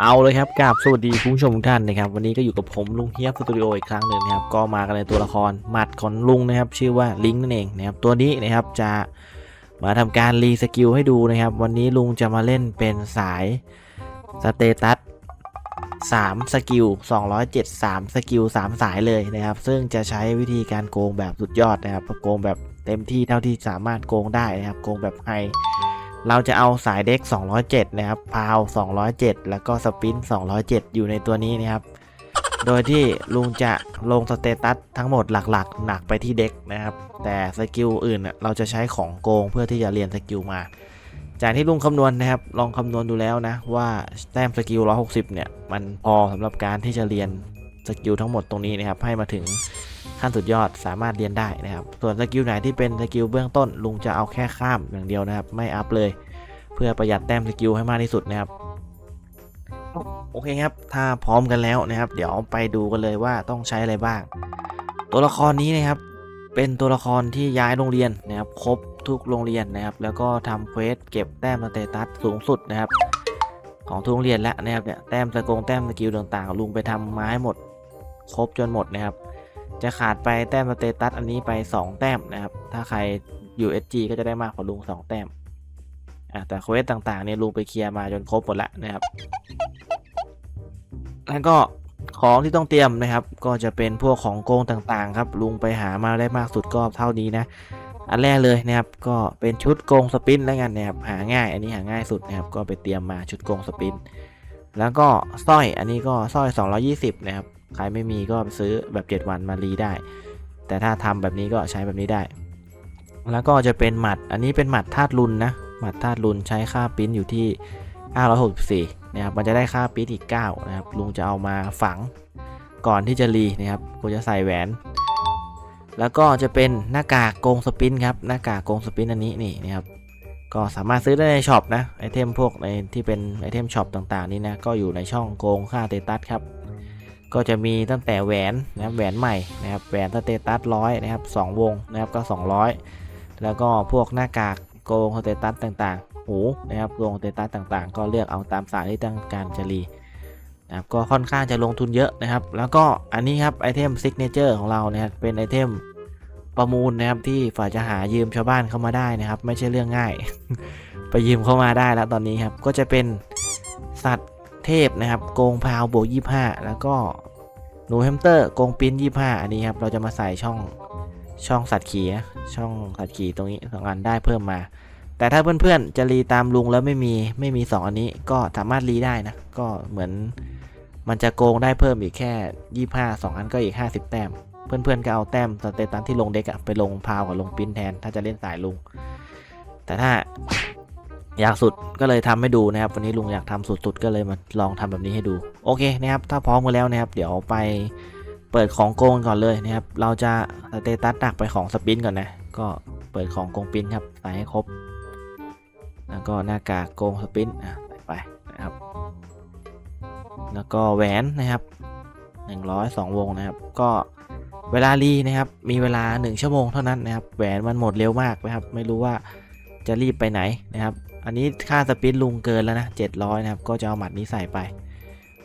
เอาเลยครับกราบสวัสดีคุณผู้ชมทุกท่านนะครับ วันนี้ก็อยู่กับผมลุงเฮียบสตูดิโออีกครั้งหนึ่งนะครับ ก็มากันในตัวละครหมัดของลุงนะครับ ชื่อว่าลิงนั่นเองนะครับ ตัวนี้นะครับจะมาทำการรีสกิลให้ดูนะครับ วันนี้ลุงจะมาเล่นเป็นสายสเตตัส3สกิล273 สกิล 3 สายเลยนะครับ ซึ่งจะใช้วิธีการโกงแบบสุดยอดนะครับโกงแบบเต็มที่เท่าที่สามารถโกงได้นะครับ โกงแบบไฮ เราจะเอาสายเด็ก 207 นะครับ พาว 207 แล้วก็สปิน 207 อยู่ในตัวนี้นะครับ โดยที่ลุงจะลงสเตตัสทั้งหมดหลักๆ หนักไปที่เด็กนะครับ แต่สกิลอื่นน่ะเราจะใช้ของโกงเพื่อที่จะเรียนสกิลมา จากที่ลุงคำนวณนะครับ ลองคำนวณดูแล้วนะว่าแต้มสกิล 160 เนี่ย มันพอสำหรับการที่จะเรียน สกิลทั้งหมดตรงนี้นะครับให้มาถึงขั้นสุดยอดสามารถเรียนได้นะครับ ส่วนสกิลไหนที่เป็นสกิลเบื้องต้นลุงจะเอาแค่ข้ามอย่างเดียวนะครับ ไม่อัพเลย เพื่อประหยัดแต้มสกิลให้มากที่สุดนะครับโอเคครับ ถ้าพร้อมกันแล้วนะครับ เดี๋ยวไปดูกันเลยว่าต้องใช้อะไรบ้าง ตัวละครนี้นะครับ เป็นตัวละครที่ย้ายโรงเรียนนะครับ ครบทุกโรงเรียนนะครับ แล้วก็ทำเควสเก็บแต้มสเตตัสสูงสุดนะครับ ของทุกโรงเรียนแล้วนะครับเนี่ย แต้มสกงแต้มสกิลต่างๆ ลุงไปทำมาให้หมด ครบจนหมดนะครับ จะขาดไปแต้มสเตตัสอันนี้ไป 2 แต้มนะครับ ถ้าใครอยู่ SG ก็จะได้มากกว่าลุง 2 แต้มอะแต่เควสต่างๆเนี่ยลุงไปเคลียร์มาจนครบหมดแล้วนะครับแล้วก็ของที่ต้องเตรียมนะครับ ก็จะเป็นพวกของโกงต่างๆ ครับ ลุงไปหามาได้มากสุดก็เท่านี้นะอันแรกเลยนะครับก็เป็นชุดโกงสปินแล้วกันนะครับหาง่าย อันนี้หาง่ายสุดนะครับก็ไปเตรียมมาชุดโกงสปิน แล้วก็สร้อยอันนี้ก็สร้อย 220 นะครับ ใครไม่มีก็ซื้อแบบ 7 วันมารีได้ แต่ถ้าทำแบบนี้ก็ใช้แบบนี้ได้ แล้วก็จะเป็นหมัด อันนี้เป็นหมัดธาตุรุนนะ หมัดธาตุรุนใช้ค่าปิ้นอยู่ที่ 564 นะครับ มันจะได้ค่าปิ้นอีก 9 นะครับ ลุงจะเอามาฝังก่อนที่จะรีนะครับ กูจะใส่แหวน แล้วก็จะเป็นหน้ากากโกงสปินครับ หน้ากากโกงสปินอันนี้นี่นะครับก็สามารถซื้อได้ในช็อปนะไอเทมพวกในที่เป็นไอเทมช็อปต่างๆ นี่นะ ก็อยู่ในช่องโกงค่าเตตัสครับ ก็จะมีตั้งแต่แหวนนะครับแหวนใหม่นะครับแหวนสเตตัสร้อยนะครับสองวงนะครับก็ 200 แล้วก็พวกหน้ากากโกงสเตตัสต่างๆหูนะครับโกงสเตตัสต่างๆ ก็เลือกเอาตามสายที่ต้องการจะรีนะครับก็ค่อนข้างจะลงทุนเยอะนะครับ แล้วก็อันนี้ครับไอเทมซิกเนเจอร์ของเรานะครับเป็นไอเทมประมูลนะครับที่ฝ่ายจะหายืมชาวบ้านเข้ามาได้นะครับ ไม่ใช่เรื่องง่าย ไปยืมเข้ามาได้แล้วตอนนี้ครับก็จะเป็นสัตว์ เทพนะครับโกงพาวบวก25แล้วก็หนูแฮมสเตอร์โกงปิ้น25อันนี้ครับเราจะมาใส่ช่องช่องสัตว์ขี่ช่องสัตว์ขี่ตรงนี้สองอันได้เพิ่มมา แต่ถ้าเพื่อนๆจะรีตามลุงแล้วไม่มีไม่มี2อันนี้ก็สามารถรีได้นะ ก็เหมือนมันจะโกงได้เพิ่มอีกแค่25 2อันก็อีก50แต้ม เพื่อนๆก็เอาแต้มสเตตัสที่ลงเด็กอะไปลงพาวกับลงปิ้นแทน ถ้าจะเล่นสายลุง แต่ถ้า อยากสุดก็เลยทำให้ดูนะครับ วันนี้ลุงอยากทำสุดๆก็เลยมาลองทำแบบนี้ให้ดู โอเคนะครับ ถ้าพร้อมกันแล้วนะครับ เดี๋ยวไปเปิดของโกงก่อนเลยนะครับ เราจะสเตตัสดักไปของสปินก่อนนะ ก็เปิดของโกงปินครับใส่ให้ครบ แล้วก็หน้ากากโกงสปินอะใส่ไปนะครับ แล้วก็แหวนนะครับ102 วงนะครับ ก็เวลารีนะครับ มีเวลา 1 ชั่วโมงเท่านั้นนะครับ แหวนมันหมดเร็วมากนะครับ ไม่รู้ว่าจะรีบไปไหนนะครับ อันนี้ค่าสปินลุงเกินแล้วนะ 700 นะครับ ก็จะเอาหมัดนี้ใส่ไป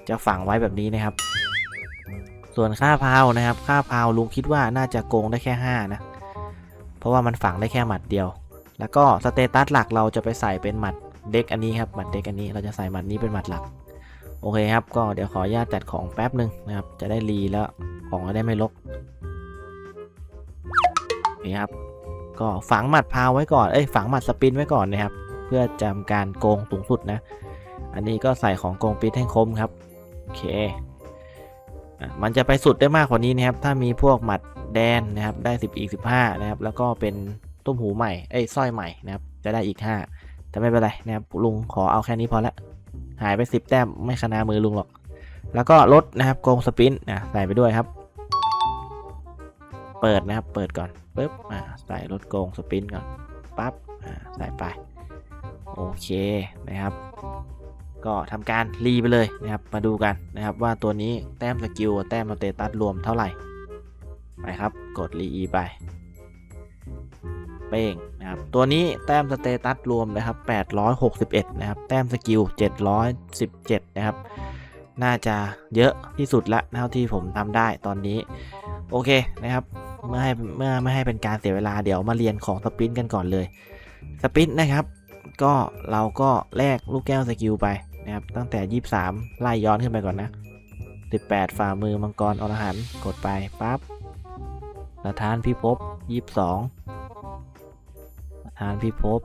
จะฝังไว้แบบนี้นะครับ ส่วนค่าพาวนะครับ ค่าพาวลุงคิดว่าน่าจะโกงได้แค่ 5 นะ เพราะว่ามันฝังได้แค่หมัดเดียว แล้วก็สเตตัสหลักเราจะไปใส่เป็นหมัดเด็กอันนี้ครับ หมัดเด็กอันนี้ เราจะใส่หมัดนี้เป็นหมัดหลัก โอเคครับ ก็เดี๋ยวขออนุญาตจัดของแป๊บหนึ่งนะครับ จะได้รีแล้วของจะได้ไม่ลกนี่ครับ ก็ฝังหมัดพาวไว้ก่อน เอ้ย ฝังหมัดสปินไว้ก่อนนะครับ เพื่อจำการโกงสูงสุดนะ อันนี้ก็ใส่ของโกงปิดให้คมครับ โอเค มันจะไปสุดได้มากกว่านี้นะครับ ถ้ามีพวกหมัดแดนนะครับ ได้ 10 อีก 15 นะครับ แล้วก็เป็นตุ้มหูใหม่ เอ้ยสร้อยใหม่นะครับ จะได้อีก 5 แต่ไม่เป็นไรนะครับ ลุงขอเอาแค่นี้พอละ หายไป 10 แต้มไม่คณามือลุงหรอก แล้วก็ลดนะครับโกงสปินนะ ใส่ไปด้วยครับ เปิดนะครับ เปิดก่อนปึ๊บ อ่า ใส่ลดโกงสปินก่อน ปั๊บ อ่า ใส่ไป โอเคนะครับ ก็ทำการรีไปเลยนะครับ มาดูกันนะครับว่าตัวนี้แต้มสกิลแต้มสเตตัสรวมเท่าไหร่ ไปครับ กดรีไป เป้งนะครับ ตัวนี้แต้มสเตตัสรวมนะครับ 861 นะครับ แต้มสกิล 717 นะครับ น่าจะเยอะที่สุดละเท่าที่ผมทำได้ตอนนี้ โอเคนะครับเมื่อให้เมื่อไม่ให้เป็นการเสียเวลาเดี๋ยวมาเรียนของสปินกันก่อนเลย สปินนะครับ ก็เราก็แลกลูกแก้วสกิลไปนะครับตั้งแต่ 23 ไล่ย้อนขึ้นไปก่อนนะ 18 ฝ่ามือมังกรอรหันต์กดไปปั๊บประธานพิภพ22 ประธานพิภพ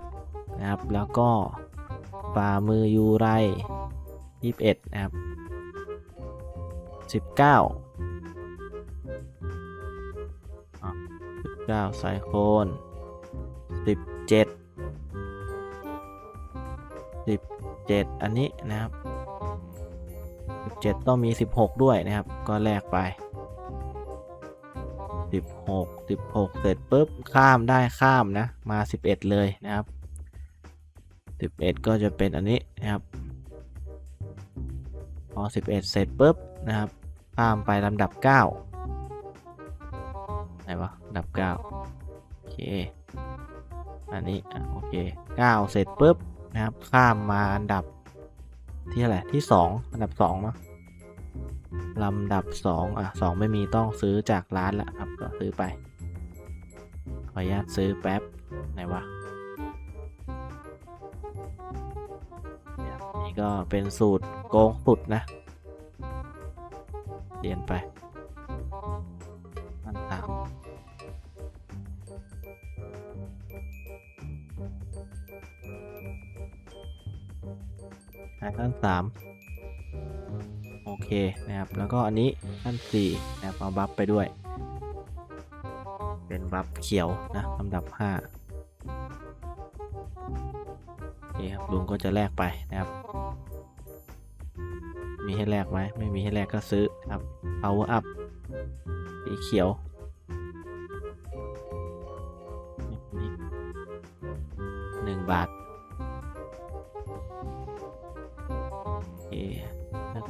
นะครับ แล้วก็ฝ่ามือยูไร 21 นะครับ 19อะ19ไซโคน17 17 อันนี้นะครับ 17 ต้องมี 16 ด้วยนะครับ ก็แลกไป 16 16 เสร็จปุ๊บข้ามได้ข้ามนะ มา 11 เลยนะครับ 11 ก็จะเป็นอันนี้นะครับพอ 11 เสร็จปุ๊บนะครับข้ามไปลำดับ 9 ไหนวะลำดับ 9 โอเค อันนี้ อะ โอเค 9 เสร็จปุ๊บ นะครับ ข้ามมาอันดับที่เท่าไหร่ที่ 2 อันดับ2เนาะลำดับ 2 อะ 2 ไม่มีต้องซื้อจากร้านละครับก็ซื้อไป ขออนุญาตซื้อแป๊บ ไหนวะนี่ก็เป็นสูตรโกงสุดนะ เรียนไป ขั้นสามโอเคนะครับ แล้วก็อันนี้ขั้นสี่นะครับเอาบัฟไปด้วย เป็นบัฟเขียวนะลำดับห้าโอเคครับลุงก็จะแลกไปนะครับ มีให้แลกไหมไม่มีให้แลกก็ซื้อครับ power up สีเขียวหนึ่งบาท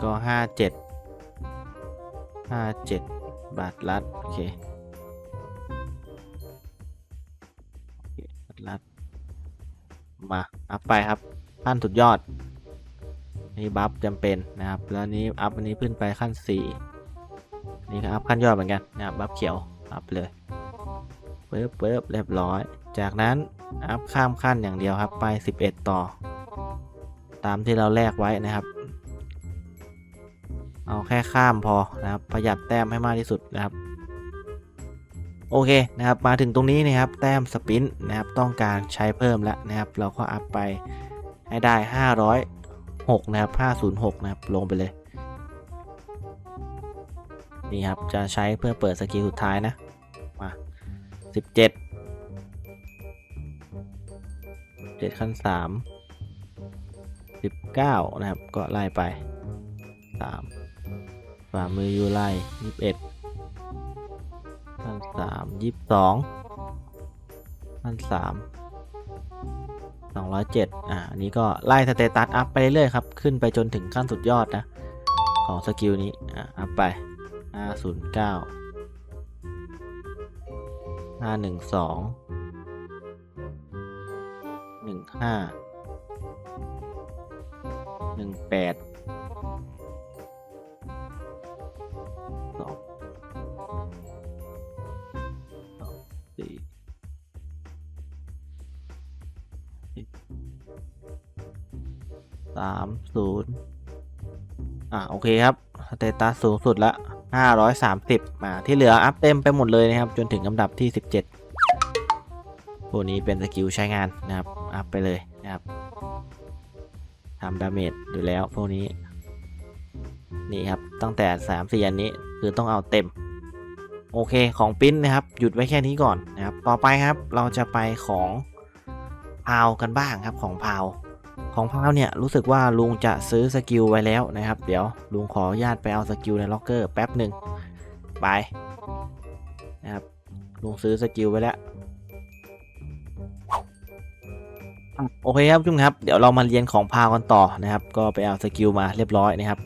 ก็ห้าเจ็ดห้าเจ็ดบาทลัด โอเคโอเคบาทลัด มา อัพไปครับขั้นสุดยอด นี่บัฟจำเป็นนะครับ แล้วนี้อัพอันนี้ขึ้นไปขั้น 4 นี่ก็อัพขั้นยอดเหมือนกันนะครับบัฟเขียว อัพเลยเปิบเปิบเรียบร้อย จากนั้นอัพข้ามขั้นอย่างเดียวครับ ไป 11 ต่อ ตามที่เราแลกไว้นะครับ เอาแค่ข้ามพอนะครับ ประหยัดแต้มให้มากที่สุดนะครับโอเคนะครับมาถึงตรงนี้นะครับแต้มสปินนะครับต้องการใช้เพิ่มแล้วนะครับ เราก็อัพไปให้ได้ 506 นะครับ 506 นะครับ ลงไปเลย นี่ครับ จะใช้เพื่อเปิดสกิลสุดท้ายนะ มา 17 7 ขั้น 3 19 นะครับ ก็ไล่ไป 3 ฝ่ามือยูไล่21ขั้น3 22ขั้น3 207อ่าอันนี้ก็ไล่สเตตัสอัพไปเรื่อยๆครับ ขึ้นไปจนถึงขั้นสุดยอดนะ ของสกิลนี้ อ่าอัพไป509 512 15 18 2 สามศูนย์อะโอเคครับสเตตัสสูงสุดละห้าร้อยสามสิบมาที่เหลืออัพเต็มไปหมดเลยนะครับ จนถึงลำดับที่สิบเจ็ดพวกนี้เป็นสกิลใช้งานนะครับ อัพไปเลยนะครับทำดาเมจอยู่แล้วพวกนี้ นี่ครับ ตั้งแต่สามสี่อันนี้คือต้องเอาเต็ม โอเคของปิ้นนะครับ หยุดไว้แค่นี้ก่อนนะครับ ต่อไปครับเราจะไปของพาวกันบ้างครับของพาว ของพาวเนี่ยรู้สึกว่าลุงจะซื้อสกิลไว้แล้วนะครับ เดี๋ยวลุงขออนุญาตไปเอาสกิลในล็อกเกอร์แป๊บหนึ่งไปนะครับลุงซื้อสกิลไว้แล้วโอเคครับทุกท่านครับเดี๋ยวเรามาเรียนของพาวกันต่อนะครับ ก็ไปเอาสกิลมาเรียบร้อยนะครับ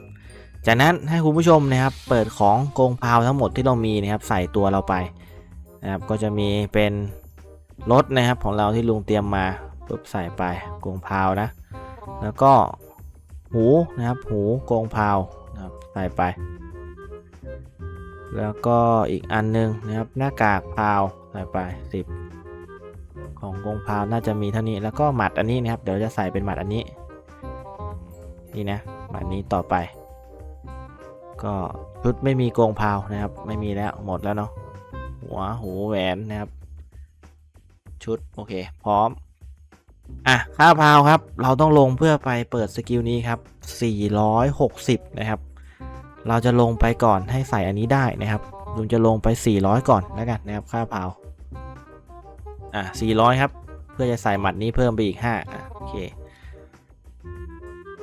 จากนั้นให้คุณผู้ชมนะครับ เปิดของโกงพาวทั้งหมดที่เรามีนะครับ ใส่ตัวเราไปนะครับก็จะมีเป็นรถนะครับของเราที่ลุงเตรียมมาปุ๊บใส่ไปกงพาวนะ แล้วก็หูนะครับหูกงพาวนะครับใส่ไป แล้วก็อีกอันหนึงนะครับหน้ากากพาวใส่ไป 10 ของกงพาวน่าจะมีเท่านี้แล้วก็หมัดอันนี้นะครับเดี๋ยวจะใส่เป็นหมัดอันนี้นี่นะหมัดนี้ต่อไป ก็ชุดไม่มีกงพาวนะครับ ไม่มีแล้วหมดแล้วเนาะหัวหูแหวนนะครับ ชุดโอเค พร้อม อะค่าพาวครับ เราต้องลงเพื่อไปเปิดสกิลนี้ครับ 460 นะครับ เราจะลงไปก่อนให้ใส่อันนี้ได้นะครับลุงจะลงไป 400 ก่อนแล้วกันนะครับ ค่าพาว อะ 400 ครับ เพื่อจะใส่หมัดนี้เพิ่มไปอีก 5 อะ โอเค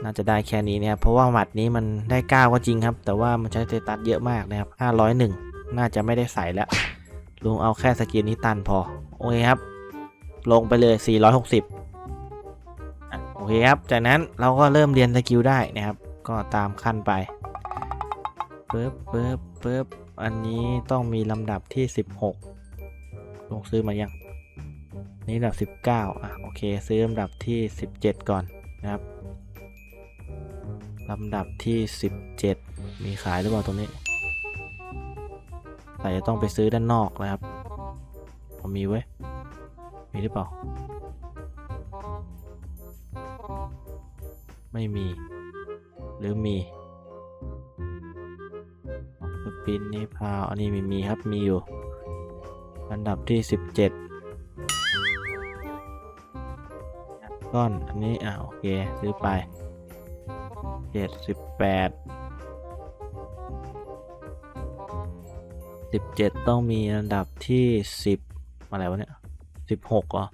น่าจะได้แค่นี้นะครับ เพราะว่าหมัดนี้มันได้ 9 ก็จริงครับ แต่ว่ามันใช้เตตัสเยอะมากนะครับ 501 น่าจะไม่ได้ใส่แล้วลุงเอาแค่สกิลนี้ตันพอ โอเคครับ ลงไปเลย 460 อะโอเคครับ จากนั้นเราก็เริ่มเรียนสกิลได้นะครับ ก็ตามขั้นไปปึ๊บปึ๊บปึ๊บอันนี้ต้องมีลำดับที่ 16 ลงซื้อมายัง นี่ลำดับ 19 อะ โอเค ซื้อลำดับที่ 17 ก่อนนะครับ ลำดับที่ 17 มีขายหรือเปล่าตรงนี้ แต่จะต้องไปซื้อด้านนอกนะครับ ผมมีไว้ มีหรือเปล่า ไม่มี หรือมีสปินนี่พาวอันนี้ไม่มีครับมีอยู่ อันดับที่ 17 ก้อน อันนี้ อะโอเค ซื้อไป 78 17 ต้องมีอันดับที่ 10 อะไรวะเนี่ย 16เหรอ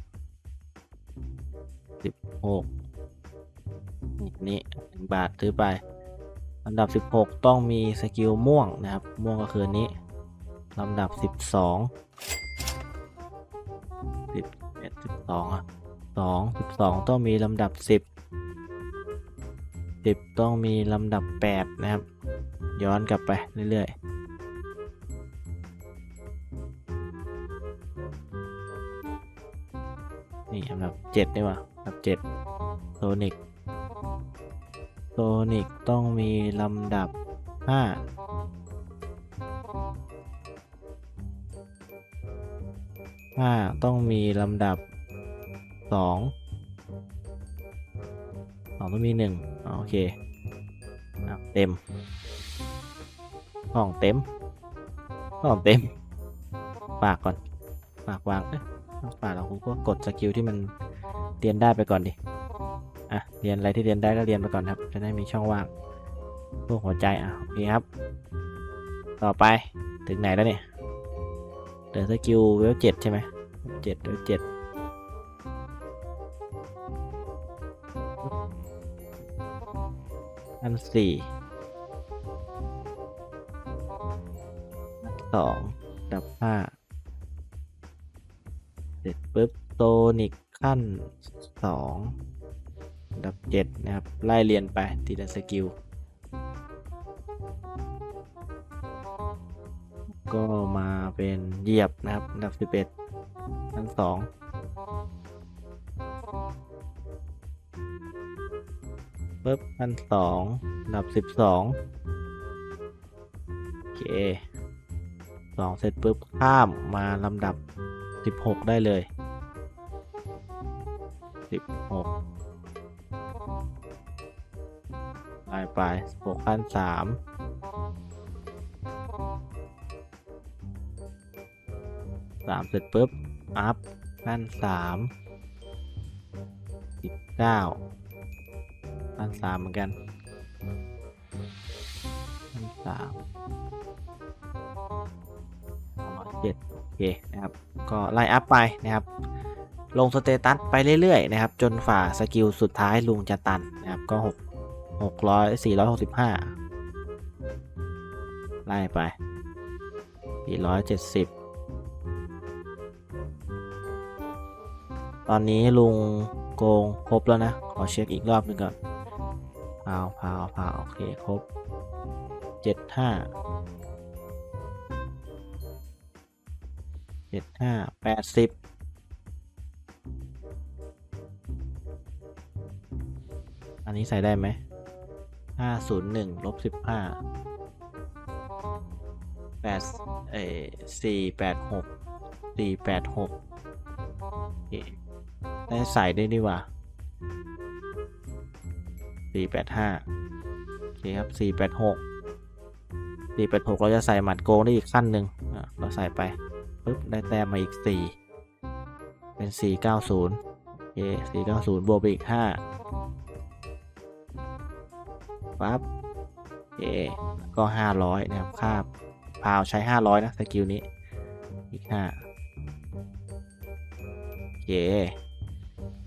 16 นี่หนึ่งบาทซื้อไป อันดับ 16 ต้องมีสกิลม่วงนะครับ ม่วงก็คือนี้ลำดับ 12 11 12อะ2 12 ต้องมีลำดับ 10 10 ต้องมีลำดับ 8 นะครับ ย้อนกลับไปเรื่อยๆนี่ลำดับ7นี่ว่าลำดับ7โซนิก ซนิกต้องมีลำดับ5 5ต้องมีลำดับ2 2ต้องมี1โอเคอะเต็มห้องเต็มห้องเต็มฝากก่อนฝากวางเอ๊ะฝากเราคุณก็กดสกิลที่มันเรียนได้ไปก่อนดิ อะเรียนอะไรที่เรียนได้ก็เรียนไปก่อนครับ จะได้มีช่องว่างพวกหัวใจอะโอเคครับ ต่อไปถึงไหนแล้วเนี่ยเดินสกิลเวลเจ็ดใช่ไหมเจ็ดเวลเจ็ดอันสี่สองดับห้าเสร็จปุ๊บโตนิกขั้นสอง ดับเจ็ดนะครับ ไล่เรียนไปทีละสกิล ก็มาเป็นเหยียบนะครับดับสิบเอ็ดอันสองปุ๊บอันสองดับสิบสองโอเคสองเสร็จปุ๊บข้ามมาลำดับสิบหกได้เลยสิบหก ไปไปหกขั้นสามสามเสร็จปุ๊บ อัพขั้นสามสิบเก้าขั้นสามเหมือนกันขั้นสามเจ็ดโอเคนะครับ ก็ไล่อัพไปนะครับลงสเตตัสไปเรื่อยๆนะครับ จนฝ่าสกิลสุดท้ายลุงจะตันนะครับก็หก หกร้อยสี่ร้อยหกสิบห้าไล่ไปสี่ร้อยเจ็ดสิบตอนนี้ลุงโกงครบแล้วนะ ขอเช็คอีกรอบนึงก่อนพาวพาวพาวโอเคครบเจ็ดห้าเจ็ดห้าแปดสิบอันนี้ใส่ได้ไหม ห้าศูนย์หนึ่งลบสิบห้าแปดเอสี่แปดหกสี่แปดหกได้ใส่ได้ดีว่าสี่แปดห้าโอเคครับสี่แปดหกสี่แปดหกเราจะใส่หมัดโกงได้อีกขั้นหนึ่งอะเราใส่ไปปุ๊บได้แต้มมาอีกสี่เป็นสี่เก้าศูนย์โอเคสี่เก้าศูนย์บวกไปอีกห้า ปั๊บโอก็ห้าร้อยนะครับ ค่าพาวใช้ห้าร้อยนะ สกิลนี้ อีกห้าโอเค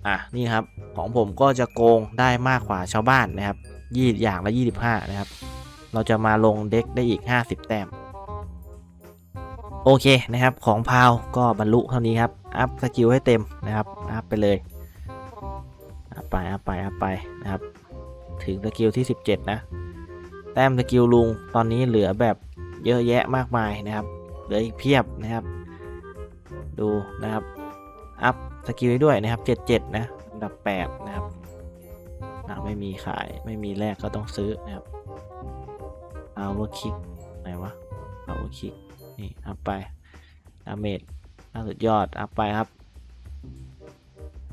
อะ นี่ครับ ของผมก็จะโกงได้มากกว่าชาวบ้านนะครับยี่อย่างละยี่สิบห้านะครับ เราจะมาลงเด็กได้อีกห้าสิบแต้ม โอเคนะครับ ของพาวก็บรรลุเท่านี้ครับ อัพสกิลให้เต็มนะครับ อัพไปเลย อัพไป อัพไป อัพไปนะครับ ถึงสกิลที่ 17 นะ แต้มสกิลลุงตอนนี้เหลือแบบเยอะแยะมากมายนะครับ เหลืออีกเพียบนะครับ ดูนะครับ อัพสกิลให้ด้วยนะครับ 77 นะอันดับ 8 นะครับอะไม่มีขายไม่มีแลกก็ต้องซื้อนะครับ power kick ไหนวะ power kick นี่อัพไปดาเมจน่าสุดยอดอัพไปครับ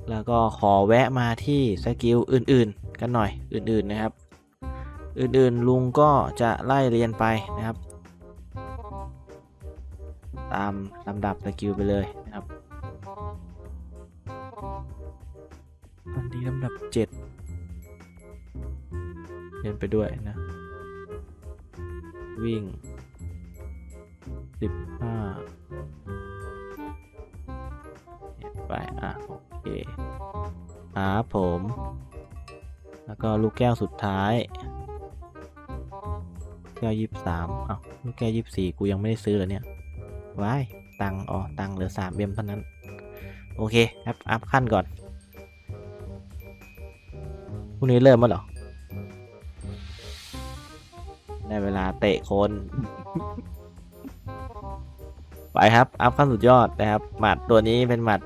แล้วก็ขอแวะมาที่สกิลอื่นๆ กันหน่อยอื่นๆนะครับ อื่นๆลุงก็จะไล่เรียนไปนะครับ ตามลำดับสกิลไปเลยนะครับอันนี้ลำดับ 7 เรียนไปด้วยนะ วิ่ง 15เรียนไปอะโอ เคครับผม แล้วก็ลูกแก้วสุดท้าย แก้วยี่สามอ้าวลูกแก้วยี่สี่กูยังไม่ได้ซื้อเลยเนี่ย ว้าย ตังอ๋อ ตังเหลือสามเบมเท่านั้น โอเคอัพอัพขั้นก่อนพรุ่งนี้เริ่มมั้เหรอ ได้เวลาเตะคน ไปครับ อัพขั้นสุดยอดนะครับ หมัดตัวนี้เป็นหมัด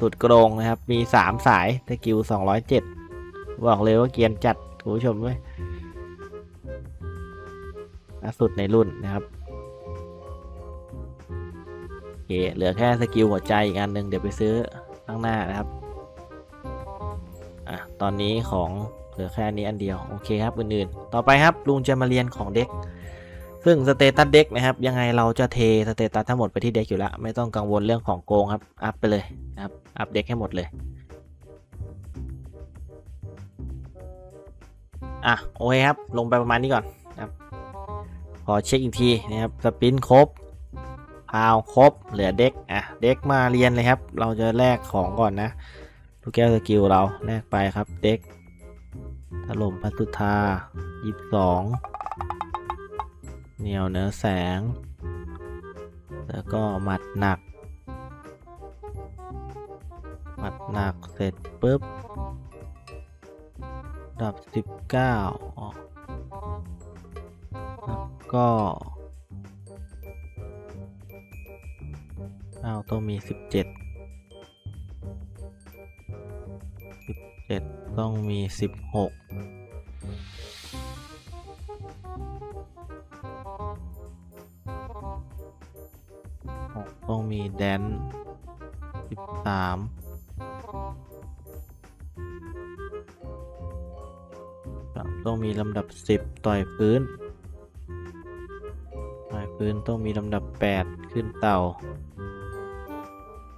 สุดโกรงนะครับ มีสามสายสกิลสองร้อยเจ็ดบอกเลยว่าเกียนจัดคุณผู้ชมเว้ยล่าสุดในรุ่นนะครับโอเคเหลือแค่สกิลหัวใจอีกอันหนึ่งเดี๋ยวไปซื้อข้างหน้านะครับอะตอนนี้ของเหลือแค่อันนี้อันเดียว โอเคครับอื่นๆ ต่อไปครับลุงจะมาเรียนของเด็ก ซึ่งสเตตัสเด็กนะครับยังไงเราจะเทสเตตัสทั้งหมดไปที่เด็กอยู่แล้ว ไม่ต้องกังวลเรื่องของโกงครับ อัพไปเลยนะครับ อัพเด็กให้หมดเลย อะโอเคครับ ลงไปประมาณนี้ก่อนนะครับ ขอเช็คอีกทีนะครับ สปินครบพาวครบ เหลือเด็กอะ เด็กมาเรียนเลยครับ เราจะแลกของก่อนนะลูกแก้วสกิลเราแลกไปครับ เด็กถล่มพัสุธายี่สอง เหนียวเนื้อแสง แล้วก็หมัดหนัก หมัดหนักเสร็จปุ๊บดับ 19 แล้วก็เอาต้องมี 17 17 ต้องมี 16 ต้องมีแดนสิบสามต้องมีลำดับ10ต่อยพื้น ต่อยพื้นต้องมีลำดับ8ขึ้นเต่า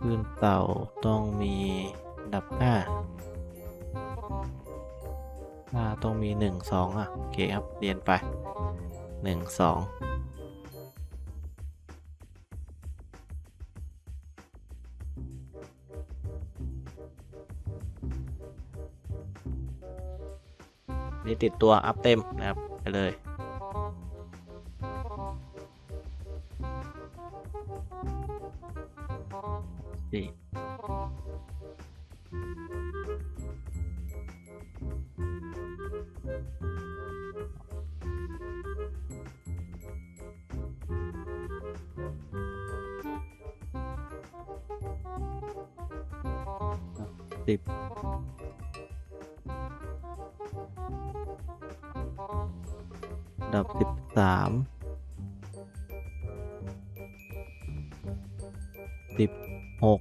ขึ้นเต่าต้องมีดับ5 5ต้องมี1 2อะ โอเคครับ เรียนไป1 2นี่ ติดตัวอัพเต็มนะครับไปเลยสี่สิบ ดับสิบสามสิบหก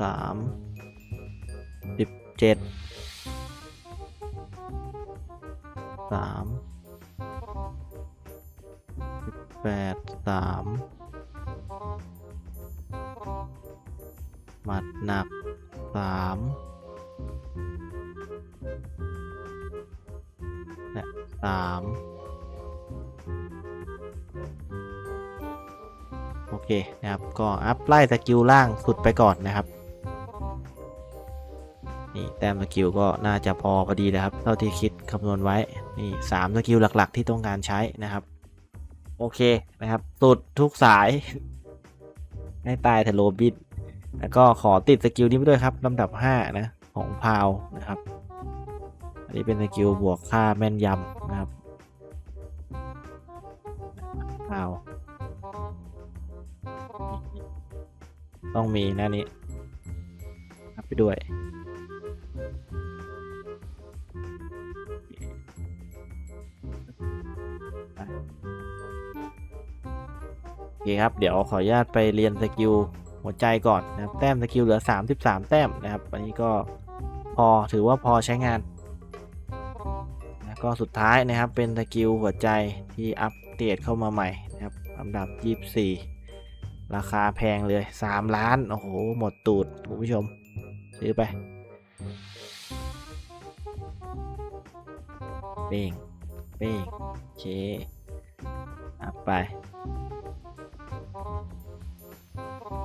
สามสิบเจ็ดสามสิบแปดสามหมัดหนักสาม สามโอเคนะครับ ก็อัพไล่สกิลล่างสุดไปก่อนนะครับ นี่แต้มสกิลก็น่าจะพอพอดีแล้วครับ เท่าที่คิดคำนวณไว้ นี่สามสกิลหลักๆ ที่ต้องการใช้นะครับ โอเคนะครับ สุดทุกสาย ให้ตายแต่โรบินแล้วก็ขอติดสกิลนี้ไปด้วยครับลำดับ 5 นะ ของพาวนะครับ นนี้เป็นสกิลบวกค่าแม่นยำนะครับพาวต้องมีหน้านี้ไปด้วยโอเคครับเดี๋ยวขออนุญาตไปเรียนสกิลหัวใจก่อนนะครับแต้มสกิลเหลือ 33 แต้มนะครับ อันนี้ก็พอถือว่าพอใช้งาน ก็สุดท้ายนะครับเป็นสกิลหัวใจที่อัปเดตเข้ามาใหม่นะครับอันดับ 24 ราคาแพงเลย 3 ล้าน โอ้โห หมดตูดคุณผู้ชม ซื้อไปเป้งเป้งโอเคอัพไป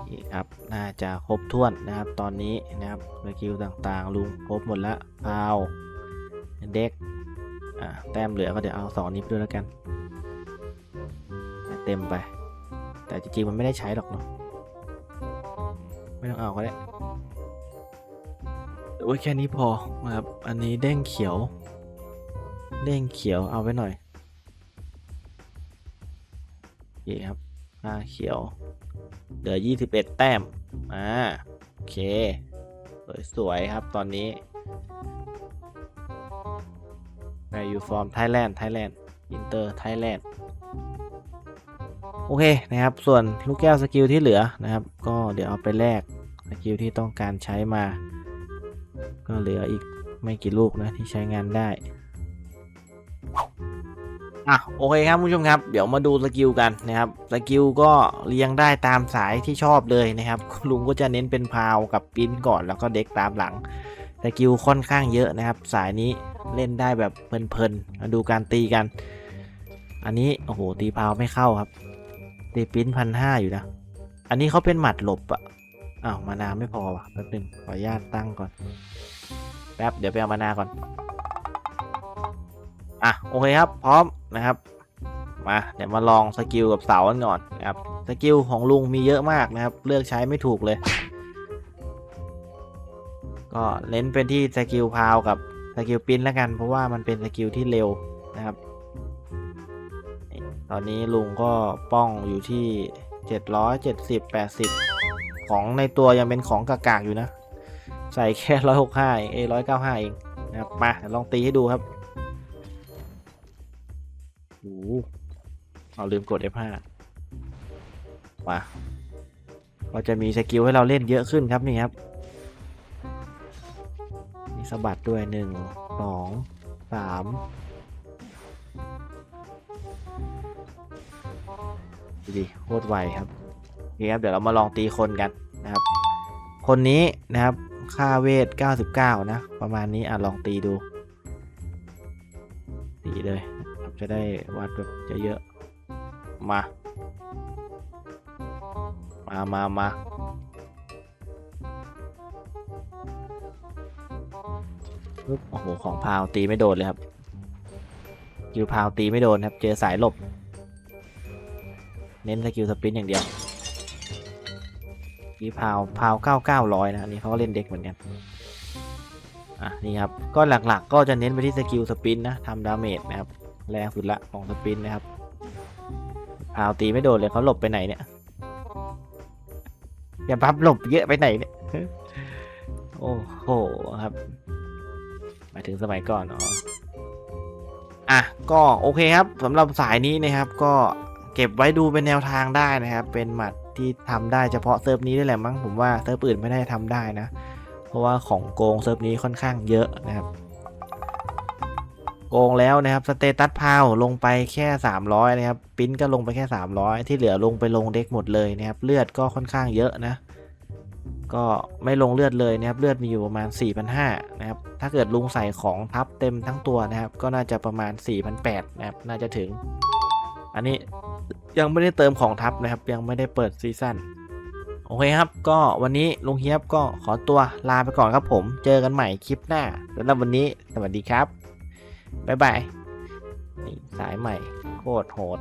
นี่ครับ น่าจะครบถ้วนนะครับตอนนี้นะครับสกิลต่างๆ ลุงครบหมดแล้วพาว เด็ก อ่าแต้มเหลือก็เดี๋ยวเอาสองนี้ไปด้วยแล้วกัน เต็มไป แต่จริงๆมันไม่ได้ใช้หรอกเนาะไม่ต้องเอาก็ได้โอ้ยแค่นี้พอนะครับ อันนี้เด้งเขียว เด้งเขียวเอาไว้หน่อยเคครับผ้าเขียว เหลือ 21 แต้ม อ่า โอเค สวยๆครับตอนนี้ Where you from Thailand Thailand Inter Thailand โอเคนะครับ ส่วนลูกแก้วสกิลที่เหลือนะครับ ก็เดี๋ยวเอาไปแลกสกิลที่ต้องการใช้มา ก็เหลืออีกไม่กี่ลูกนะที่ใช้งานได้ อะโอเคครับผู้ชมครับ เดี๋ยวมาดูสกิลกันนะครับ สกิลก็เรียงได้ตามสายที่ชอบเลยนะครับ ลุงก็จะเน้นเป็นพาวกับปิ้นก่อนแล้วก็เด็กตามหลัง สกิลค่อนข้างเยอะนะครับ สายนี้ เล่นได้แบบเพลินๆมาดูการตีกัน อันนี้โอ้โหตีพาวไม่เข้าครับตีปิ้นพันห้าอยู่นะ อันนี้เขาเป็นหมัดหลบอะอ้าวมานาไม่พอว่ะแป๊บหนึงขออนุญาตตั้งก่อน แป๊บเดี๋ยวไปเอามานาก่อนอะโอเคครับพร้อมนะครับมาเดี๋ยวมาลองสกิลกับเสากันก่อนนะครับสกิลของลุงมีเยอะมากนะครับ เลือกใช้ไม่ถูกเลย ก็เน้นเป็นที่สกิลพาวกับ สกิลปิ้นแล้วกันเพราะว่ามันเป็นสกิลที่เร็วนะครับ ตอนนี้ลุงก็ป้องอยู่ที่ 770 80 ของในตัวยังเป็นของกากากๆอยู่นะ ใส่แค่ 165เองเอ195 เองนะครับมาลองตีให้ดูครับโอ้เอาลืมกด F5 มาก็จะมีสกิลให้เราเล่นเยอะขึ้นครับนี่ครับ สะบัดด้วยหนึ่งสองสามดูดิโคตรไวครับโอเครับเดี๋ยวเรามาลองตีคนกันนะครับ คนนี้นะครับค่าเวท 99 นะ ประมาณนี้อะลองตีดู ตีเลยจะได้วัดแบบเยอะๆมา มามามา โอ้โห ของพาวตีไม่โดนเลยครับกิลพาวตีไม่โดนครับ เจอสายหลบ เน้นสกิลสปรินอย่างเดียวกีพาวพาวเก้าเก้าร้อยนะอันนี้เขาก็เล่นเด็กเหมือนกัน อะนี่ครับ ก็หลักๆ ก็จะเน้นไปที่สกิลสปรินนะทำดาเมจนะครับ แรงสุดละของสปรินนะครับ พาวตีไม่โดนเลยเขาหลบไปไหนเนี่ย อย่าพับหลบเยอะไปไหนเนี่ย โอ้โหครับ ถึงสมัยก่อนอ๋ออะก็โอเคครับสำหรับสายนี้นะครับก็เก็บไว้ดูเป็นแนวทางได้นะครับ เป็นหมัดที่ทำได้เฉพาะเซิร์ฟนี้ได้แหละมั้งผมว่าเซิร์ฟอื่นไม่ได้ทำได้นะ เพราะว่าของโกงเซิร์ฟนี้ค่อนข้างเยอะนะครับ โกงแล้วนะครับสเตตัสพาวลงไปแค่ 300 นะครับปิ้นก็ลงไปแค่ 300 ที่เหลือลงไปลงเด็กหมดเลยนะครับเลือดก็ค่อนข้างเยอะนะ ก็ไม่ลงเลือดเลยนะครับเลือดมีอยู่ประมาณ 4,500นะครับถ้าเกิดลุงใส่ของทับเต็มทั้งตัวนะครับ ก็น่าจะประมาณ 4,800นะครับน่าจะถึง อันนี้ยังไม่ได้เติมของทับนะครับ ยังไม่ได้เปิดซีซั่นโอเคครับ ก็วันนี้ลุงเฮียบก็ขอตัวลาไปก่อนครับผม เจอกันใหม่คลิปหน้าสำหรับวันนี้สวัสดีครับบ๊ายบายสายใหม่โคตรโหด